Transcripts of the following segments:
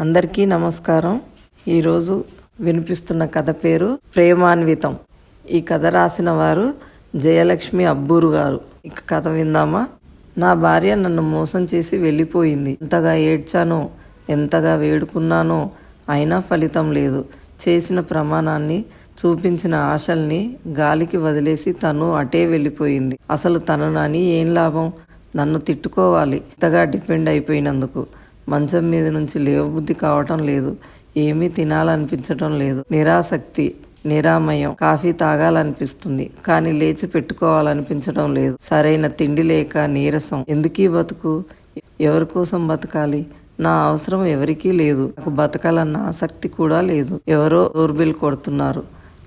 అందరికీ నమస్కారం. ఈరోజు వినిపిస్తున్న కథ పేరు ప్రేమాన్వితం. ఈ కథ రాసిన వారు జయలక్ష్మి అబ్బూరు గారు. ఇక కథ విందామా? నా భార్య నన్ను మోసం చేసి వెళ్ళిపోయింది. ఎంతగా ఏడ్చానో ఎంతగా వేడుకున్నానో అయినా ఫలితం లేదు. చేసిన ప్రమాణాన్ని చూపించిన ఆశల్ని గాలికి వదిలేసి తను అటే వెళ్ళిపోయింది. అసలు తనను అని ఏం లాభం? నన్ను తిట్టుకోవాలి. ఇంతగా డిపెండ్ అయిపోయినందుకు. మంచం మీద నుంచి లేవబుద్ధి కావటం లేదు. ఏమీ తినాలనిపించటం లేదు. నిరాసక్తి నిరామయం కాఫీ తాగాలనిపిస్తుంది. కానీ లేచి పెట్టుకోవాలనిపించడం లేదు. సరైన తిండి లేక నీరసం. ఎందుకీ బతుకు? ఎవరి కోసం బతకాలి? నా అవసరం ఎవరికీ లేదు. నాకు బతకాలన్న ఆసక్తి కూడా లేదు. ఎవరో ఊర్బిల్ కొడుతున్నారు.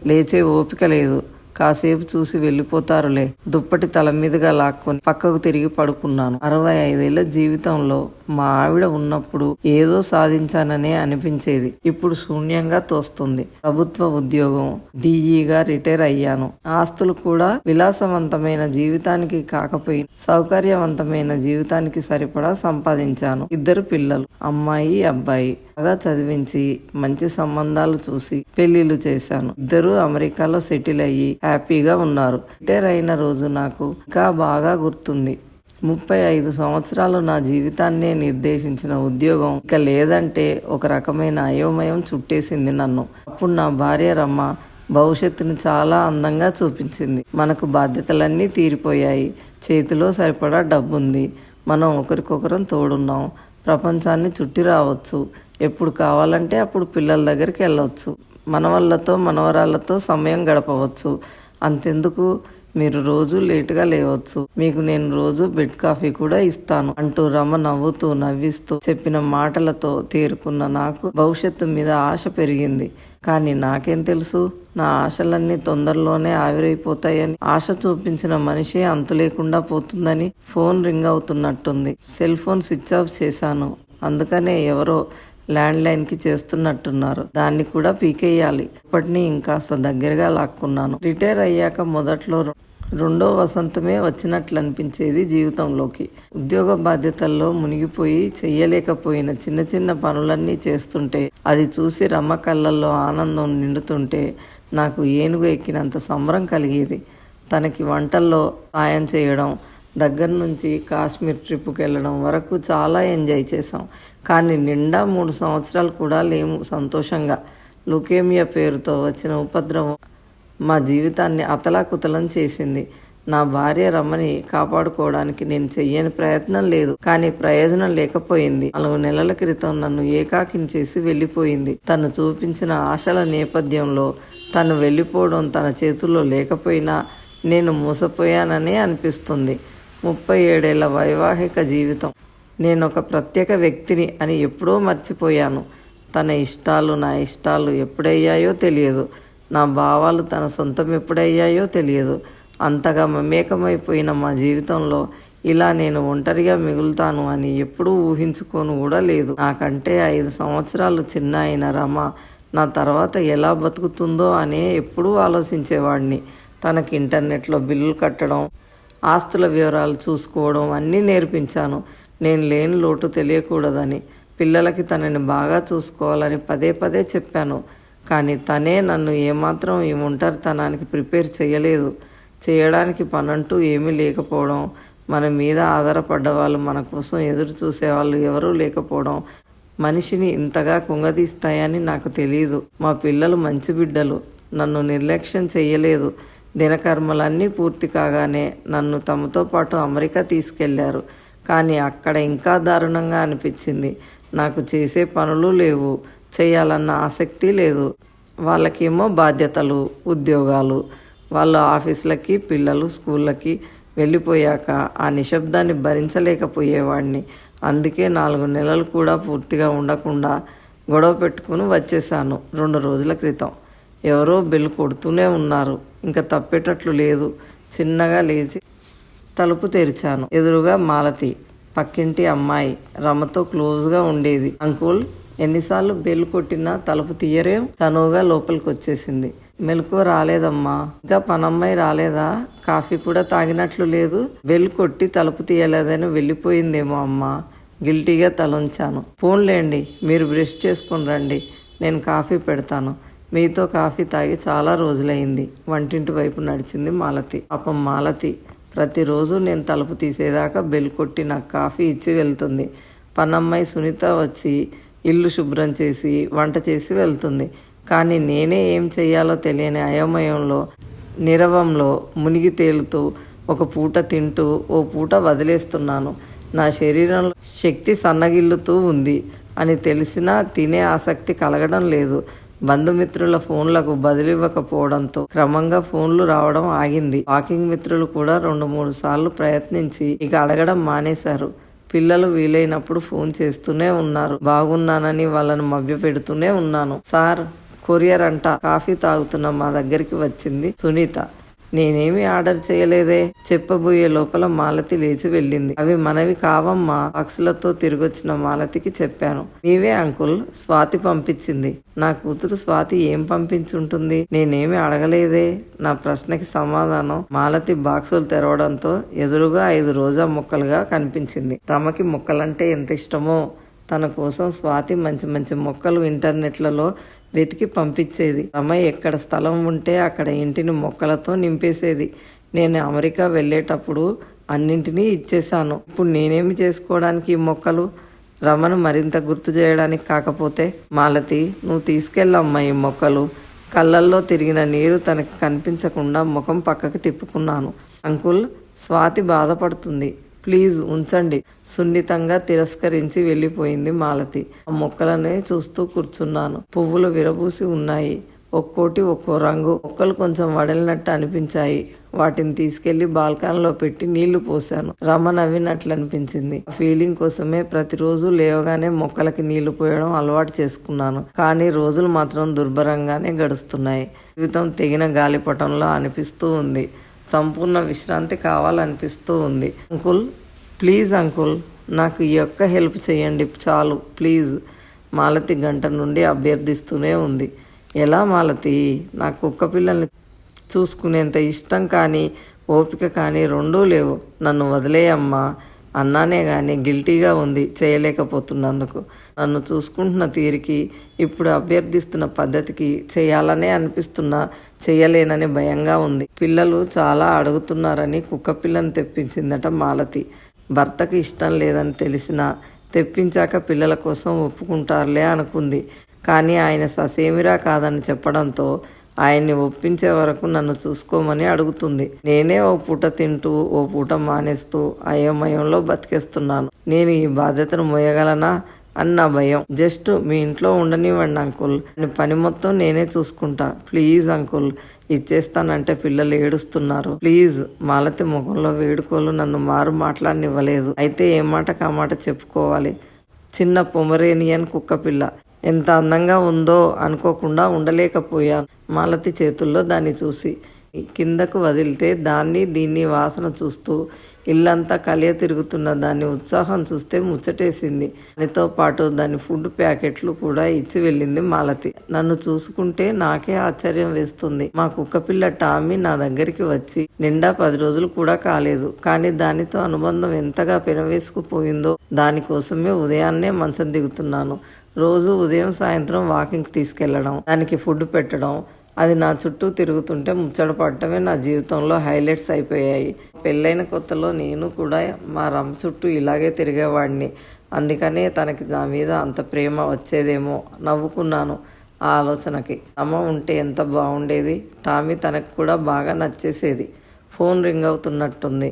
లేచే ఓపిక లేదు. కాసేపు చూసి వెళ్ళిపోతారులే. దుప్పటి తల మీదుగా లాక్కొని పక్కకు తిరిగి పడుకున్నాను. అరవై ఐదేళ్ళ జీవితంలో మా ఆవిడ ఉన్నప్పుడు ఏదో సాధించాననే అనిపించేది. ఇప్పుడు శూన్యంగా తోస్తుంది. ప్రభుత్వ ఉద్యోగం డీఈగా రిటైర్ అయ్యాను. ఆస్తులు కూడా విలాసవంతమైన జీవితానికి కాకపోయి సౌకర్యవంతమైన జీవితానికి సరిపడా సంపాదించాను. ఇద్దరు పిల్లలు అమ్మాయి అబ్బాయి. బాగా చదివించి మంచి సంబంధాలు చూసి పెళ్ళిళ్ళు చేశాను. ఇద్దరు అమెరికాలో సెటిల్ అయ్యి హ్యాపీగా ఉన్నారు. రిటైర్ అయిన రోజు నాకు ఇంకా బాగా గుర్తుంది. ముప్పై ఐదు సంవత్సరాలు నా జీవితాన్నే నిర్దేశించిన ఉద్యోగం. ఇక లేదంటే ఒక రకమైన అయోమయం చుట్టేసింది నన్ను. అప్పుడు నా భార్య రమ్మ భవిష్యత్తును చాలా అందంగా చూపించింది. మనకు బాధ్యతలన్నీ తీరిపోయాయి. చేతిలో సరిపడా డబ్బుంది. మనం ఒకరికొకరం తోడున్నాం. ప్రపంచాన్ని చుట్టి రావచ్చు. ఎప్పుడు కావాలంటే అప్పుడు పిల్లల దగ్గరికి వెళ్ళవచ్చు. మనవళ్ళతో మనవరాళ్ళతో సమయం గడపవచ్చు. అంతెందుకు? మీరు రోజు లేటుగా లేవచ్చు. మీకు నేను రోజు బెడ్ కాఫీ కూడా ఇస్తాను అంటూ రమ నవ్వుతూ నవ్విస్తూ చెప్పిన మాటలతో తేరుకున్న నాకు భవిష్యత్తు మీద ఆశ పెరిగింది. కానీ నాకేం తెలుసు? నా ఆశలన్నీ తొందరలోనే ఆవిరైపోతాయని ఆశ చూపించిన మనిషే అంతు లేకుండా పోతుందని ఫోన్ రింగ్ అవుతున్నట్టుంది. సెల్ ఫోన్ స్విచ్ ఆఫ్ చేశాను. అందుకనే ఎవరో ల్యాండ్ లైన్కి చేస్తున్నట్టున్నారు. దాన్ని కూడా పీకేయాలి. ఇప్పటిని ఇంకాస్త దగ్గరగా లాక్కున్నాను. రిటైర్ అయ్యాక మొదట్లో రెండో వసంతమే వచ్చినట్లు అనిపించేది జీవితంలోకి. ఉద్యోగ బాధ్యతల్లో మునిగిపోయి చెయ్యలేకపోయిన చిన్న చిన్న పనులన్నీ చేస్తుంటే అది చూసి రమ్మ కళ్ళల్లో ఆనందం నిండుతుంటే నాకు ఏనుగు ఎక్కినంత సంబరం కలిగేది. తనకి వంటల్లో సాయం చేయడం దగ్గర నుంచి కాశ్మీర్ ట్రిప్కి వెళ్ళడం వరకు చాలా ఎంజాయ్ చేసాం కానీ నిండా మూడు సంవత్సరాలు కూడా లేము సంతోషంగా. లుకేమియా పేరుతో వచ్చిన ఉపద్రవం మా జీవితాన్ని అతలాకుతలం చేసింది. నా భార్య రమ్మని కాపాడుకోవడానికి నేను చెయ్యని ప్రయత్నం లేదు కానీ ప్రయోజనం లేకపోయింది. నాలుగు నెలల క్రితం నన్ను ఏకాకిని చేసి వెళ్ళిపోయింది. తను చూపించిన ఆశల నేపథ్యంలో తను వెళ్ళిపోవడం తన చేతుల్లో లేకపోయినా నేను మోసపోయాననే అనిపిస్తుంది. ముప్పై ఏడేళ్ళ వైవాహిక జీవితం. నేను ఒక ప్రత్యేక వ్యక్తిని అని ఎప్పుడో మర్చిపోయాను. తన ఇష్టాలు నా ఇష్టాలు ఎప్పుడయ్యాయో తెలియదు. నా భావాలు తన సొంతం ఎప్పుడయ్యాయో తెలియదు. అంతగా మమేకమైపోయిన మా జీవితంలో ఇలా నేను ఒంటరిగా మిగులుతాను అని ఎప్పుడూ ఊహించుకోను కూడా లేదు. నాకంటే ఐదు సంవత్సరాలు చిన్న అయిన రమ నా తర్వాత ఎలా బతుకుతుందో అనే ఎప్పుడూ ఆలోచించేవాడిని తనకి ఇంటర్నెట్లో బిల్లులు కట్టడం ఆస్తుల వివరాలు చూసుకోవడం అన్నీ నేర్పించాను. నేను లేని లోటు తెలియకూడదని పిల్లలకి తనని బాగా చూసుకోవాలని పదే పదే చెప్పాను. కానీ తనే నన్ను ఏమాత్రం ఈ ఒంటరితనానికి ప్రిపేర్ చేయలేదు చేయడానికి పనంటూ ఏమీ లేకపోవడం మన మీద ఆధారపడ్డ వాళ్ళు మన కోసం ఎదురు చూసేవాళ్ళు ఎవరూ లేకపోవడం మనిషిని ఇంతగా కుంగదీస్తాయని నాకు తెలియదు మా పిల్లలు మంచి బిడ్డలు. నన్ను నిర్లక్ష్యం చేయలేదు దినకర్మలన్నీ పూర్తి కాగానే నన్ను తమతో పాటు అమెరికా తీసుకెళ్ళారు. కానీ అక్కడ ఇంకా దారుణంగా అనిపించింది. నాకు చేసే పనులు లేవు. చేయాలన్న ఆసక్తి లేదు. వాళ్ళకేమో బాధ్యతలు ఉద్యోగాలు. వాళ్ళ ఆఫీసులకి పిల్లలు స్కూళ్ళకి వెళ్ళిపోయాక ఆ నిశ్శబ్దాన్ని భరించలేకపోయేవాడిని. అందుకే నాలుగు నెలలు కూడా పూర్తిగా ఉండకుండా గొడవ పెట్టుకుని వచ్చేసాను రెండు రోజుల క్రితం. ఎవరో బెల్ కొడుతూనే ఉన్నారు. ఇంకా తప్పేటట్లు లేదు. చిన్నగా లేచి తలుపు తెరిచాను. ఎదురుగా మాలతి పక్కింటి అమ్మాయి రమతో క్లోజ్గా ఉండేది. అంకుల్ ఎన్నిసార్లు బెల్ కొట్టినా తలుపు తీయరే? తనువుగా లోపలికి వచ్చేసింది మెలకు రాలేదమ్మా. ఇంకా పనమ్మాయి రాలేదా? కాఫీ కూడా తాగినట్లు లేదు. బెల్ కొట్టి తలుపు తీయలేదని వెళ్ళిపోయిందేమో అమ్మా. గిల్టీగా తలంచాను. ఫోన్లేండి మీరు బ్రష్ చేసుకుని రండి. నేను కాఫీ పెడతాను. మీతో కాఫీ తాగి చాలా రోజులైంది. వంటింటి వైపు నడిచింది మాలతి. పాపం మాలతి ప్రతిరోజు నేను తలుపు తీసేదాకా బెల్ కొట్టి నాకు కాఫీ ఇచ్చి వెళ్తుంది. పనమ్మాయి సునీత వచ్చి ఇల్లు శుభ్రం చేసి వంట చేసి వెళ్తుంది. కానీ నేనే ఏం చెయ్యాలో తెలియని అయోమయంలో నిరవంలో మునిగి తేలుతూ ఒక పూట తింటూ ఓ పూట వదిలేస్తున్నాను. నా శరీరంలో శక్తి సన్నగిల్లుతూ ఉంది. అని తెలిసినా తినే ఆసక్తి కలగడం లేదు. బంధుమిత్రుల ఫోన్లకు బదిలివ్వకపోవడంతో క్రమంగా ఫోన్లు రావడం ఆగింది. వాకింగ్ మిత్రులు కూడా రెండు మూడు సార్లు ప్రయత్నించి ఇక అడగడం మానేశారు. పిల్లలు వీలైనప్పుడు ఫోన్ చేస్తూనే ఉన్నారు. బాగున్నానని వాళ్ళని మభ్య పెడుతూనే ఉన్నాను. సార్ కొరియర్ అంట. కాఫీ తాగుతున్న మా దగ్గరికి వచ్చింది సునీత. నేనేమి ఆర్డర్ చేయలేదే. చెప్పబోయే లోపల మాలతి లేచి వెళ్ళింది. అవి మనవి కావమ్మా బాక్సులతో తిరిగొచ్చిన మాలతికి చెప్పాను. మీవే అంకుల్ స్వాతి పంపించింది. నా కూతురు స్వాతి ఏం పంపించుంటుంది? నేనేమి అడగలేదే. నా ప్రశ్నకి సమాధానం మాలతి బాక్సులు తెరవడంతో ఎదురుగా ఐదు రోజా ముక్కలుగా కనిపించింది. రమకి ముక్కలంటే ఎంత ఇష్టమో తన కోసం స్వాతి మంచి మంచి మొక్కలు ఇంటర్నెట్లలో వెతికి పంపించేది. రమయ్య ఎక్కడ స్థలం ఉంటే అక్కడ ఇంటిని మొక్కలతో నింపేసేది. నేను అమెరికా వెళ్ళేటప్పుడు అన్నింటినీ ఇచ్చేశాను. ఇప్పుడు నేనేమి చేసుకోవడానికి ఈ మొక్కలు? రమను మరింత గుర్తు చేయడానికి కాకపోతే మాలతి నువ్వు తీసుకెళ్ళమ్మా ఈ మొక్కలు. కళ్ళల్లో తిరిగిన నీరు తనకు కనిపించకుండా ముఖం పక్కకి తిప్పుకున్నాను. అంకుల్ స్వాతి బాధపడుతుంది. ప్లీజ్ ఉంచండి. సున్నితంగా తిరస్కరించి వెళ్ళిపోయింది మాలతి. ఆ మొక్కలనే చూస్తూ కూర్చున్నాను. పువ్వులు విరబూసి ఉన్నాయి. ఒక్కోటి ఒక్కో రంగు. మొక్కలు కొంచెం వడలినట్టు అనిపించాయి. వాటిని తీసుకెళ్ళి బాల్కాన్లో పెట్టి నీళ్ళు పోశాను. రమ నవ్వినట్లు అనిపించింది ఆ ఫీలింగ్ కోసమే ప్రతిరోజు లేవగానే మొక్కలకి నీళ్ళు పోయడం అలవాటు చేసుకున్నాను. కానీ రోజులు మాత్రం దుర్భరంగానే గడుస్తున్నాయి. జీవితం తెగిన గాలిపటంలో అనిపిస్తూ ఉంది. సంపూర్ణ విశ్రాంతి కావాలనిపిస్తూ ఉంది. అంకుల్ ప్లీజ్ అంకుల్ నాకు ఈ యొక్క హెల్ప్ చేయండి చాలు ప్లీజ్. మాలతి గంట నుండి అభ్యర్థిస్తూనే ఉంది. ఎలా మాలతి? నా కుక్క పిల్లల్ని చూసుకునేంత ఇష్టం కానీ ఓపిక కానీ రెండూ లేవు. నన్ను వదిలేయమ్మా. అన్నానే కానీ గిల్టీగా ఉంది చేయలేకపోతున్నందుకు. నన్ను చూసుకుంటున్న తీరికి ఇప్పుడు అభ్యర్థిస్తున్న పద్ధతికి చేయాలనే అనిపిస్తున్నా చేయలేనని భయంగా ఉంది. పిల్లలు చాలా అడుగుతున్నారని కుక్క పిల్లని తెప్పించిందట మాలతి. భర్తకి ఇష్టం లేదని తెలిసినా తెప్పించాక పిల్లల కోసం ఒప్పుకుంటారులే అనుకుంది. కానీ ఆయన ససేమిరా కాదని చెప్పడంతో ఆయన్ని ఒప్పించే వరకు నన్ను చూసుకోమని అడుగుతుంది. నేనే ఓ పూట తింటూ ఓ పూట మానేస్తూ అయోమయంలో బతికేస్తున్నాను. నేను ఈ బాధ్యతను మోయగలనా? అన్న భయం. జస్ట్ మీ ఇంట్లో ఉండనివ్వండి అంకుల్. పని మొత్తం నేనే చూసుకుంటా. Please uncle. ఇచ్చేస్తానంటే పిల్లలు ఏడుస్తున్నారు. ప్లీజ్ మాలతి ముఖంలో వేడుకోలు నన్ను మారు మాట్లాడనివ్వలేదు. అయితే ఏ మాట కామాట చెప్పుకోవాలి? చిన్న పొమరేనియన్ కుక్క పిల్ల ఎంత అందంగా ఉందో అనుకోకుండా ఉండలేకపోయాను. మాలతి చేతుల్లో దాన్ని చూసి కిందకు వదిలితే దాన్ని దీన్ని వాసన చూస్తూ ఇల్లంతా కలియ తిరుగుతున్న దాని ఉత్సాహం చూస్తే ముచ్చటేసింది. దానితో పాటు దాని ఫుడ్ ప్యాకెట్లు కూడా ఇచ్చి వెళ్ళింది మాలతి. నన్ను చూసుకుంటే నాకే ఆశ్చర్యం వేస్తుంది. మా కుక్కపిల్ల టామీ నా దగ్గరికి వచ్చి నిండా పది రోజులు కూడా కాలేదు. కానీ దానితో అనుబంధం ఎంతగా పెనవేసుకుపోయిందో దానికోసమే ఉదయాన్నే మంచం దిగుతున్నాను. రోజు ఉదయం సాయంత్రం వాకింగ్ తీసుకెళ్ళడం దానికి ఫుడ్ పెట్టడం అది నా చుట్టూ తిరుగుతుంటే ముచ్చట పడటమే నా జీవితంలో హైలైట్స్ అయిపోయాయి. పెళ్ళైన కొత్తలో నేను కూడా మా రమ్మ చుట్టూ ఇలాగే తిరిగేవాడిని. అందుకనే తనకి నా మీద అంత ప్రేమ వచ్చేదేమో నవ్వుకున్నాను ఆ ఆలోచనకి. రమ్మ ఉంటే ఎంత బాగుండేది? టామీ తనకు కూడా బాగా నచ్చేసేది. ఫోన్ రింగ్ అవుతున్నట్టుంది.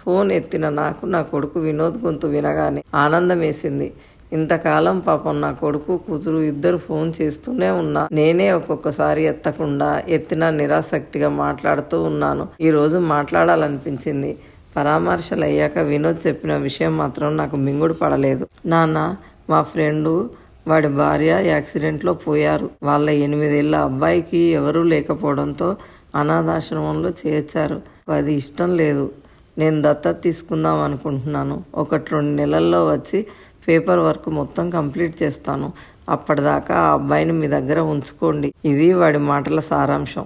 ఫోన్ ఎత్తిన నాకు నా కొడుకు వినోద్ గొంతు వినగానే ఆనందం వేసింది ఇంతకాలం పాపం నా కొడుకు కూతురు ఇద్దరు ఫోన్ చేస్తూనే ఉన్నా. నేనే ఒక్కొక్కసారి ఎత్తకుండా ఎత్తిన నిరాసక్తిగా మాట్లాడుతూ ఉన్నాను. ఈరోజు మాట్లాడాలనిపించింది. పరామర్శలు అయ్యాక వినోద్ చెప్పిన విషయం మాత్రం నాకు మింగుడు పడలేదు. నాన్న మా ఫ్రెండు వాడి భార్య యాక్సిడెంట్లో పోయారు. వాళ్ళ ఎనిమిదేళ్ళ అబ్బాయికి ఎవరూ లేకపోవడంతో అనాథాశ్రమంలో చేర్చారు. అది ఇష్టం లేదు. నేను దత్తత తీసుకుందాం అనుకుంటున్నాను. ఒకటి రెండు నెలల్లో వచ్చి పేపర్ వర్క్ మొత్తం కంప్లీట్ చేస్తాను. అప్పటిదాకా ఆ అబ్బాయిని మీ దగ్గర ఉంచుకోండి. ఇది వాడి మాటల సారాంశం.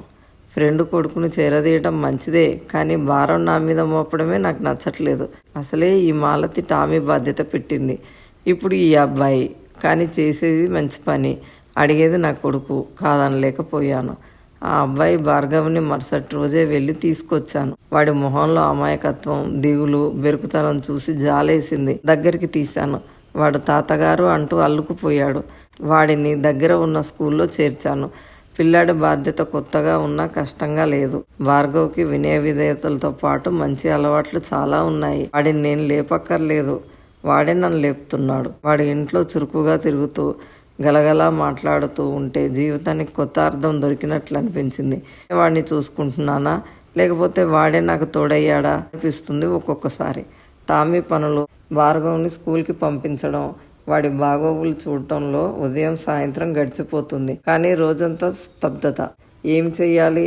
ఫ్రెండ్ కొడుకును చేరదీయటం మంచిదే కానీ భారం నా మీద మోపడమే నాకు నచ్చట్లేదు. అసలే ఈ మాలతి టామీ బాధ్యత పెట్టింది. ఇప్పుడు ఈ అబ్బాయి కానీ చేసేది మంచి పని. అడిగేది నా కొడుకు కాదనలేకపోయాను. ఆ అబ్బాయి భార్గవ్ని మరుసటి రోజే వెళ్ళి తీసుకొచ్చాను. వాడి మొహంలో అమాయకత్వం దిగులు బెరుకుతనం చూసి జాలేసింది. దగ్గరికి తీశాను. వాడు తాతగారు అంటూ అల్లుకుపోయాడు. వాడిని దగ్గర ఉన్న స్కూల్లో చేర్చాను. పిల్లాడి బాధ్యత కొత్తగా ఉన్నా కష్టంగా లేదు. భార్గవ్కి వినయ విధేయతలతో పాటు మంచి అలవాట్లు చాలా ఉన్నాయి. వాడిని నేను లేపక్కర్లేదు. వాడే నన్ను లేపుతున్నాడు. వాడి ఇంట్లో చురుకుగా తిరుగుతూ గలగలా మాట్లాడుతూ ఉంటే జీవితానికి కొత్త అర్థం దొరికినట్లు అనిపించింది. వాడిని చూసుకుంటున్నానా? లేకపోతే వాడే నాకు తోడయ్యాడా? అనిపిస్తుంది ఒక్కొక్కసారి. టామీ పనులు భార్గవ్ని స్కూల్కి పంపించడం వాడి బాగోగులు చూడటంలో ఉదయం సాయంత్రం గడిచిపోతుంది. కానీ రోజంతా స్తబ్దత ఏం చెయ్యాలి?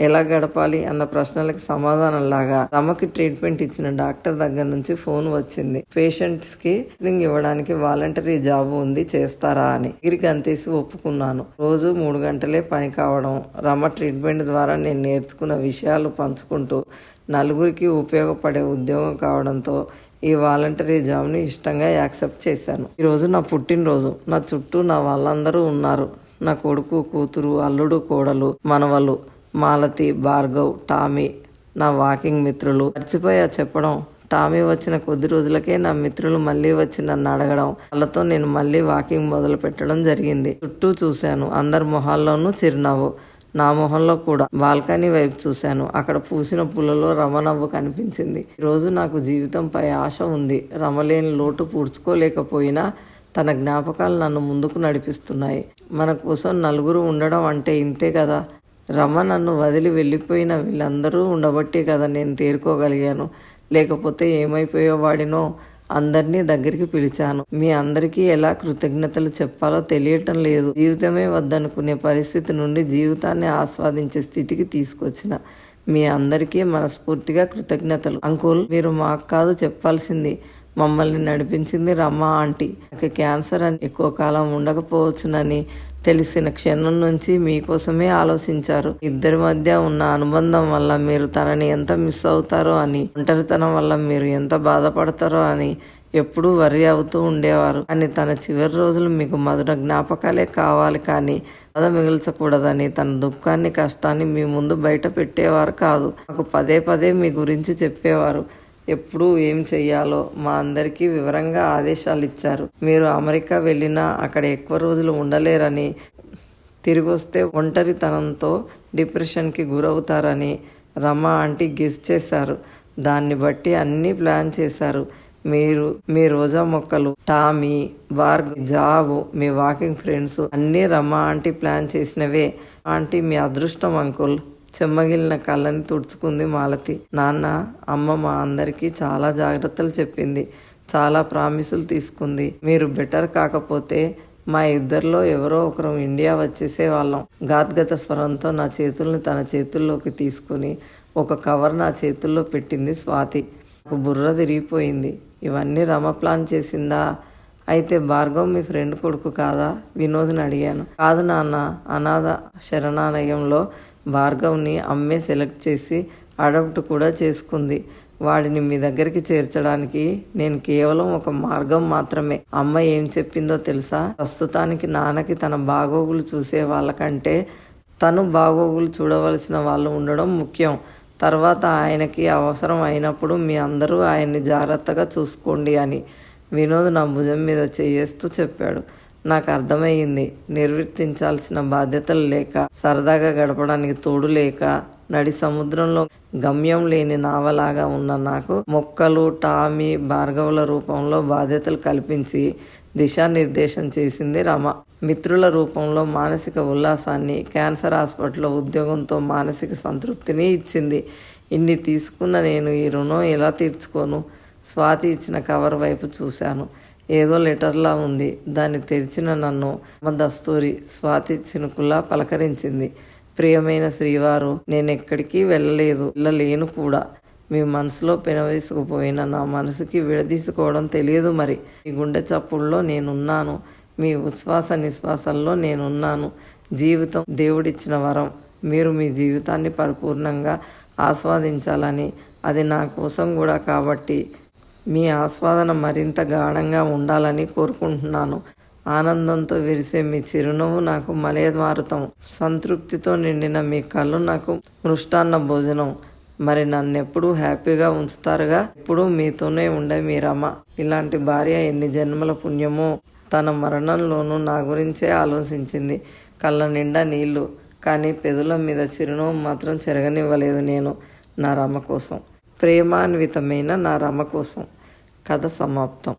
ఎలా గడపాలి అన్న ప్రశ్నలకు సమాధానంలాగా రమకి ట్రీట్మెంట్ ఇచ్చిన డాక్టర్ దగ్గర నుంచి ఫోన్ వచ్చింది. పేషెంట్స్కి కౌన్సిలింగ్ ఇవ్వడానికి వాలంటరీ జాబ్ ఉంది చేస్తారా అని. డిగ్రీకి అంతేసి ఒప్పుకున్నాను. రోజు మూడు గంటలే పని కావడం రమ ట్రీట్మెంట్ ద్వారా నేను నేర్చుకున్న విషయాలు పంచుకుంటూ నలుగురికి ఉపయోగపడే ఉద్యోగం కావడంతో ఈ వాలంటరీ జాబ్ని ఇష్టంగా యాక్సెప్ట్ చేశాను. ఈరోజు నా పుట్టినరోజు. నా చుట్టూ నా వాళ్ళందరూ ఉన్నారు. నా కొడుకు కూతురు అల్లుడు కోడలు మనవలు. మాలతి భార్గవ్ టామీ నా వాకింగ్ మిత్రులు. మర్చిపోయా చెప్పడం. టామీ వచ్చిన కొద్ది రోజులకే నా మిత్రులు మళ్ళీ వచ్చి నన్ను అడగడం. వాళ్ళతో నేను మళ్ళీ వాకింగ్ మొదలు పెట్టడం జరిగింది. చుట్టూ చూశాను. అందరి మొహాల్లోనూ చిరునవ్వు. నా మొహంలో కూడా బాల్కనీ వైపు చూశాను. అక్కడ పూసిన పూలలో రమనవ్వు కనిపించింది. ఈరోజు నాకు జీవితంపై ఆశ ఉంది. రమలేని లోటు పూడ్చుకోలేకపోయినా తన జ్ఞాపకాలు నన్ను ముందుకు నడిపిస్తున్నాయి. మన కోసం నలుగురు ఉండడం అంటే ఇంతే కదా? రమ నన్ను వదిలి వెళ్ళిపోయిన వీళ్ళందరూ ఉండబట్టే కదా నేను తేరుకోగలిగాను. లేకపోతే ఏమైపోయేవాడినో అందరినీ దగ్గరికి పిలిచాను. మీ అందరికీ ఎలా కృతజ్ఞతలు చెప్పాలో తెలియటం లేదు. జీవితమే వద్దనుకునే పరిస్థితి నుండి జీవితాన్ని ఆస్వాదించే స్థితికి తీసుకొచ్చిన మీ అందరికీ మనస్ఫూర్తిగా కృతజ్ఞతలు. అంకుల్ మీరు మాకు కాదు చెప్పాల్సింది మమ్మల్ని నడిపించింది రమ్మ ఆంటీ. నాకు క్యాన్సర్ అని ఎక్కువ కాలం ఉండకపోవచ్చునని తెలిసిన క్షణం నుంచి మీకోసమే ఆలోచించారు. ఇద్దరి మధ్య ఉన్న అనుబంధం వల్ల మీరు తనని ఎంత మిస్ అవుతారో అని ఒంటరితనం వల్ల మీరు ఎంత బాధపడతారో అని ఎప్పుడూ వరి అవుతూ ఉండేవారు. అని తన చివరి రోజులు మీకు మధుర జ్ఞాపకాలే కావాలి కానీ బాధ మిగిల్చకూడదని తన దుఃఖాన్ని కష్టాన్ని మీ ముందు బయట పెట్టేవారు కాదు. నాకు పదే పదే మీ గురించి చెప్పేవారు. ఎప్పుడు ఏం చెయ్యాలో మా అందరికీ వివరంగా ఆదేశాలు ఇచ్చారు. మీరు అమెరికా వెళ్ళినా అక్కడ ఎక్కువ రోజులు ఉండలేరని తిరిగి వస్తే ఒంటరితనంతో డిప్రెషన్కి గురవుతారని రమ ఆంటీ గెస్ చేశారు. దాన్ని బట్టి అన్నీ ప్లాన్ చేశారు. మీరు మీ రోజా మొక్కలు టామీ బార్గ్ జాబు మీ వాకింగ్ ఫ్రెండ్స్ అన్నీ రమ్మ ఆంటీ ప్లాన్ చేసినవే. ఆంటీ మీ అదృష్టం అంకుల్. చెమ్మగిలిన కళ్ళని తుడుచుకుంది మాలతి. నాన్న అమ్మ మా అందరికీ చాలా జాగ్రత్తలు చెప్పింది. చాలా ప్రామిసులు తీసుకుంది. మీరు బెటర్ కాకపోతే మా ఇద్దరిలో ఎవరో ఒకరు ఇండియా వచ్చేసే వాళ్ళం. గాద్గత స్వరంతో నా చేతుల్ని తన చేతుల్లోకి తీసుకుని ఒక కవర్ నా చేతుల్లో పెట్టింది స్వాతి. ఒక బుర్ర తిరిగిపోయింది. ఇవన్నీ రమ ప్లాన్ చేసిందా? అయితే భార్గవ్ మీ ఫ్రెండ్ కొడుకు కాదా? వినోద్ని అడిగాను. కాదు నాన్న అనాథ శరణాలయంలో భార్గవ్ని అమ్మే సెలెక్ట్ చేసి అడాప్ట్ కూడా చేసుకుంది. వాడిని మీ దగ్గరికి చేర్చడానికి నేను కేవలం ఒక మార్గం మాత్రమే. అమ్మ ఏం చెప్పిందో తెలుసా? ప్రస్తుతానికి నాన్నకి తన బాగోగులు చూసే వాళ్ళకంటే తను బాగోగులు చూడవలసిన వాళ్ళు ఉండడం ముఖ్యం. తర్వాత ఆయనకి అవసరం అయినప్పుడు మీ అందరూ ఆయన్ని జాగ్రత్తగా చూసుకోండి అని. వినోద్ నా భుజం మీద చేయేస్తూ చెప్పాడు. నాకు అర్థమయ్యింది. నిర్వర్తించాల్సిన బాధ్యతలు లేక సరదాగా గడపడానికి తోడు లేక నడి సముద్రంలో గమ్యం లేని నావలాగా ఉన్న నాకు మొక్కలు టామీ భార్గవుల రూపంలో బాధ్యతలు కల్పించి దిశానిర్దేశం చేసింది రమ. మిత్రుల రూపంలో మానసిక ఉల్లాసాన్ని క్యాన్సర్ హాస్పిటల్లో ఉద్యోగంతో మానసిక సంతృప్తిని ఇచ్చింది. ఇన్ని తీసుకున్న నేను ఈ రుణం ఎలా తీర్చుకోను? స్వాతి ఇచ్చిన కవర్ వైపు చూశాను. ఏదో లెటర్లా ఉంది. దాన్ని తెరిచిన నన్ను మా దస్తూరి స్వాతి చినుకులా పలకరించింది. ప్రియమైన శ్రీవారు నేను ఎక్కడికి వెళ్ళలేదు. వెళ్ళలేను కూడా. మీ మనసులో పెనవేసుకుపోయిన నా మనసుకి విడదీసుకోవడం తెలియదు మరి. మీ గుండె చప్పుల్లో నేనున్నాను. మీ ఉచ్ఛ్వాస నిశ్వాసంలో నేనున్నాను. జీవితం దేవుడిచ్చిన వరం. మీరు మీ జీవితాన్ని పరిపూర్ణంగా ఆస్వాదించాలని. అది నా కోసం కూడా కాబట్టి మీ ఆస్వాదన మరింత గాఢంగా ఉండాలని కోరుకుంటున్నాను. ఆనందంతో విరిసే మీ చిరునవ్వు నాకు మలయమారుతం సంతృప్తితో నిండిన మీ కళ్ళు నాకు మృష్టాన్న భోజనం. మరి నన్నెప్పుడు హ్యాపీగా ఉంచుతారుగా? ఎప్పుడు మీతోనే ఉండే మీ రమ. ఇలాంటి భార్య ఎన్ని జన్మల పుణ్యమో తన మరణంలోనూ నా గురించే ఆలోచించింది. కళ్ళ నిండా నీళ్ళు. కానీ పెదుల మీద చిరునవ్వు మాత్రం చెరగనివ్వలేదు నేను. నా రమ కోసం. ప్రేమాన్వితమైన నా రమ కోసం. కథ సమాప్తం